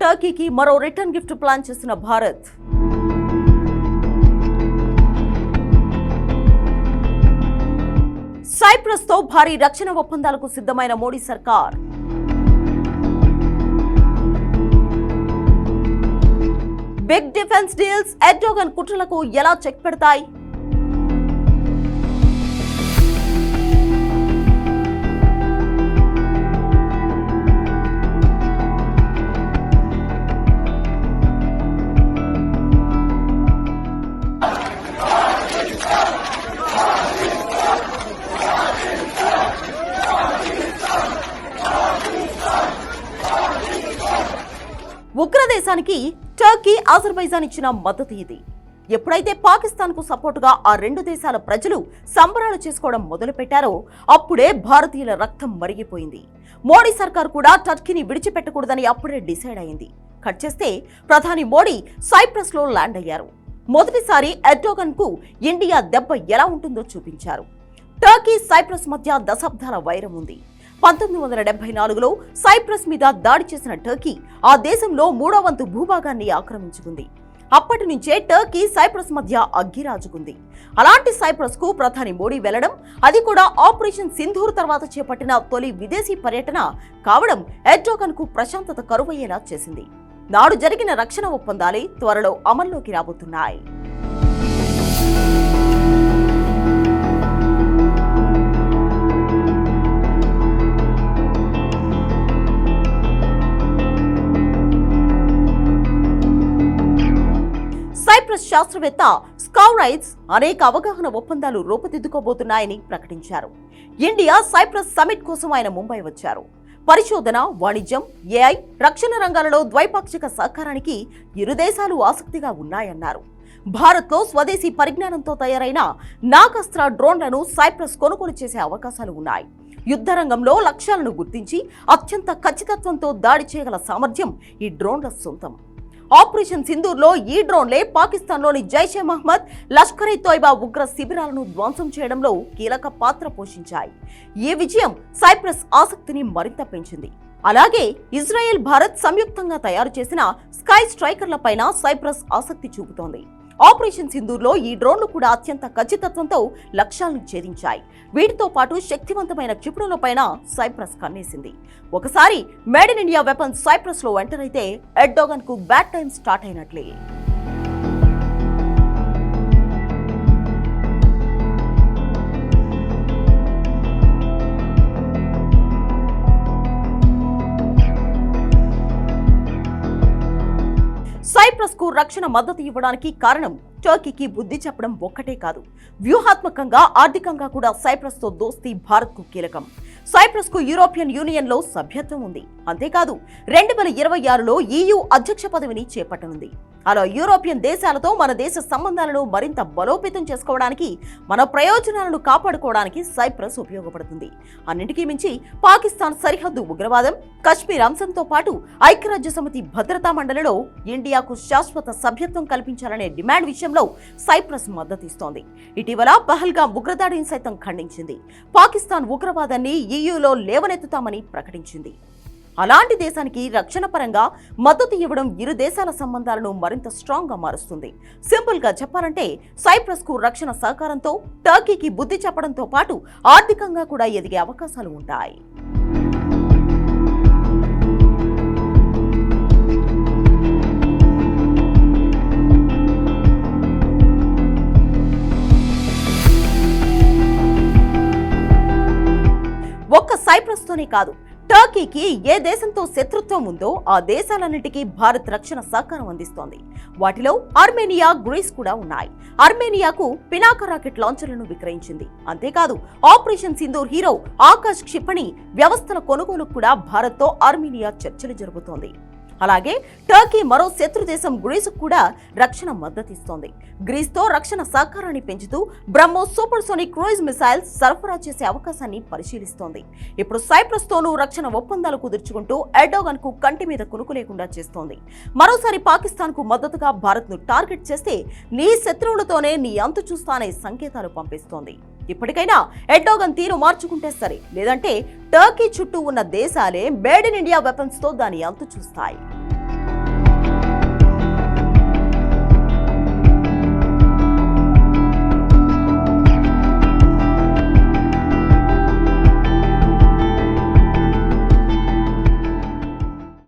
టర్కీకి మరో return gift plan చేసిన భారత్. సైప్రస్తో భారీ రక్షణ ఒప్పందాలకు సిద్ధమైన మోడీ సర్కార్. బిగ్ డిఫెన్స్ డీల్స్ ఎర్డోగన్ కుట్రలకు ఎలా చెక్ పెడతాయి? ఉగ్రదేశానికి టర్కీ అజర్బైజాన్ ఇచ్చిన మద్దతు ఇది. ఎప్పుడైతే పాకిస్తాన్కు సపోర్టుగా ఆ రెండు దేశాల ప్రజలు సంబరాలు చేసుకోవడం మొదలుపెట్టారో అప్పుడే భారతీయుల రక్తం మరిగిపోయింది. మోడీ సర్కార్ కూడా టర్కీని విడిచిపెట్టకూడదని అప్పుడే డిసైడ్ అయింది. కట్ చేస్తే ప్రధాని మోడీ సైప్రస్లో ల్యాండ్ అయ్యారు. మొదటిసారి ఎర్డోగన్కు ఇండియా దెబ్బ ఎలా ఉంటుందో చూపించారు. టర్కీ సైప్రస్ మధ్య దశాబ్దాల వైరం ఉంది. పంతొమ్మిది వందల డెబ్బై నాలుగులో సైప్రస్ మీద దాడి చేసిన టర్కీ ఆ దేశంలో మూడో వంతు భూభాగాన్ని ఆక్రమించుకుంది. అప్పటి నుంచే టర్కీ సైప్రస్ మధ్య అగ్గిరాజుకుంది. అలాంటి సైప్రస్కు ప్రధాని మోడీ వెళ్ళడం అది కూడా ఆపరేషన్ సింధూర్ తర్వాత చేపట్టిన తొలి విదేశీ పర్యటన కావడం ఎర్డోగన్కు ప్రశాంతత కరువయ్యేలా చేసింది. నాడు జరిగిన రక్షణ ఒప్పందాలే త్వరలో అమల్లోకి రాబోతున్నాయి. సైప్రస్ శాస్త్రవేత్త స్కౌరైట్స్ అనేక అవగాహన ఒప్పందాలు రూపుదిద్దుకోబోతున్నాయని ప్రకటించారు. ఇండియా సైప్రస్ సమిట్ కోసం ఆయన ముంబై వచ్చారు. పరిశోధన వాణిజ్యం ఏఐ రక్షణ రంగాలలో ద్వైపాక్షిక సహకారానికి ఇరు దేశాలు ఆసక్తిగా ఉన్నాయన్నారు. భారత్లో స్వదేశీ పరిజ్ఞానంతో తయారైన నాగస్త్ర డ్రోన్లను సైప్రస్ కొనుగోలు చేసే అవకాశాలు ఉన్నాయి. యుద్ధ రంగంలో లక్ష్యాలను గుర్తించి అత్యంత ఖచ్చితత్వంతో దాడి చేయగల సామర్థ్యం ఈ డ్రోన్ల సొంతం. ఆపరేషన్ సింధూర్లో ఈ డ్రోన్లే పాకిస్తాన్లోని జైషే మహ్మద్ లష్కర్ తోయిబా ఉగ్ర శిబిరాలను ధ్వంసం చేయడంలో కీలక పాత్ర పోషించాయి. ఈ విజయం సైప్రస్ ఆసక్తిని మరింత పెంచింది. అలాగే ఇజ్రాయెల్ భారత్ సంయుక్తంగా తయారు చేసిన స్కై స్ట్రైకర్లపైన సైప్రస్ ఆసక్తి చూపుతోంది. ఆపరేషన్ సింధూర్లో ఈ డ్రోన్లు కూడా అత్యంత ఖచ్చితత్వంతో లక్ష్యాలను ఛేదించాయి. వీటితో పాటు శక్తివంతమైన క్షిపణులపైన సైప్రస్ కన్నేసింది. ఒకసారి మేడ్ ఇన్ ఇండియా వెపన్ సైప్రస్లో ఎంటర్ అయితే ఎడ్డోగన్కు బ్యాడ్ టైం స్టార్ట్ అయినట్లే. కు రక్షణ మద్దతు ఇవ్వడానికి కారణం టర్కీకి బుద్ధి చెప్పడం ఒక్కటే కాదు. వ్యూహాత్మకంగా ఆర్థికంగా కూడా సైప్రస్తో దోస్తీ భారత్కు కీలకం. సైప్రస్కు యూరోపియన్ యూనియన్లో సభ్యత్వం ఉంది. అంతేకాదు రెండు వేల ఇరవై ఆరులో ఈయూ అధ్యక్ష పదవిని చేపట్టనుంది. అలా యూరోపియన్ దేశాలతో మన దేశ సంబంధాలను మరింత బలోపేతం చేసుకోవడానికి మన ప్రయోజనాలను కాపాడుకోవడానికి సైప్రస్ ఉపయోగపడుతుంది. అన్నింటికీ మించి పాకిస్తాన్ సరిహద్దు ఉగ్రవాదం కశ్మీర్ అంశంతో పాటు ఐక్యరాజ్య సమితి భద్రతా మండలిలో ఇండియాకు శాశ్వత సభ్యత్వం కల్పించాలనే డిమాండ్ విషయంలో సైప్రస్ మద్దతిస్తోంది. ఇటీవల పహల్గా ఉగ్రదాడిని సైతం ఖండించింది. పాకిస్తాన్ ఉగ్రవాదాన్ని ఈయూలో లేవనెత్తుతామని ప్రకటించింది. అలాంటి దేశానికి రక్షణ పరంగా మద్దతు ఇవ్వడం ఇరు దేశాల సంబంధాలను మరింత స్ట్రాంగ్గా మారుస్తుంది. సింపుల్గా చెప్పాలంటే సైప్రస్కు రక్షణ సహకారంతో టర్కీకి బుద్ధి చెప్పడంతో పాటు ఆర్థికంగా కూడా ఎదిగే అవకాశాలు ఉంటాయి. ఒక్క సైప్రస్తోనే కాదు టర్కీకి ఏ దేశంతో శత్రుత్వం ఉందో ఆ దేశాలన్నిటికీ భారత్ రక్షణ సహకారం అందిస్తోంది. వాటిలో ఆర్మేనియా గ్రీస్ కూడా ఉన్నాయి. ఆర్మేనియాకు పినాక రాకెట్ లాంచర్లను విక్రయించింది. అంతేకాదు ఆపరేషన్ సింధూర్ హీరో ఆకాష్ క్షిపణి వ్యవస్థల కొనుగోలుకు కూడా భారత్తో ఆర్మేనియా చర్చలు జరుపుతోంది. అలాగే టర్కీ మరో శత్రు దేశం గ్రీసుకు కూడా రక్షణ మద్దతిస్తోంది. గ్రీస్తో రక్షణ సహకారాన్ని పెంచుతూ BrahMos supersonic cruise missiles సరఫరా చేసే అవకాశాన్ని పరిశీలిస్తోంది. ఇప్పుడు సైప్రస్తోనూ రక్షణ ఒప్పందాలు కుదుర్చుకుంటూ ఎర్డోగన్కు కంటి మీద కునుకు లేకుండా చేస్తోంది. మరోసారి పాకిస్తాన్కు మద్దతుగా భారత్ను టార్గెట్ చేస్తే నీ శత్రువులతోనే నీ అంతు చూస్తానే సంకేతాలు పంపిస్తోంది. ఇప్పటికైనా ఎడ్డోగన్ తీరు మార్చుకుంటే సరే లేదంటే టర్కీ చుట్టూ ఉన్న దేశాలే మేడ్ ఇన్ ఇండియా వెపన్స్తో దాని అంతు చూస్తాయి.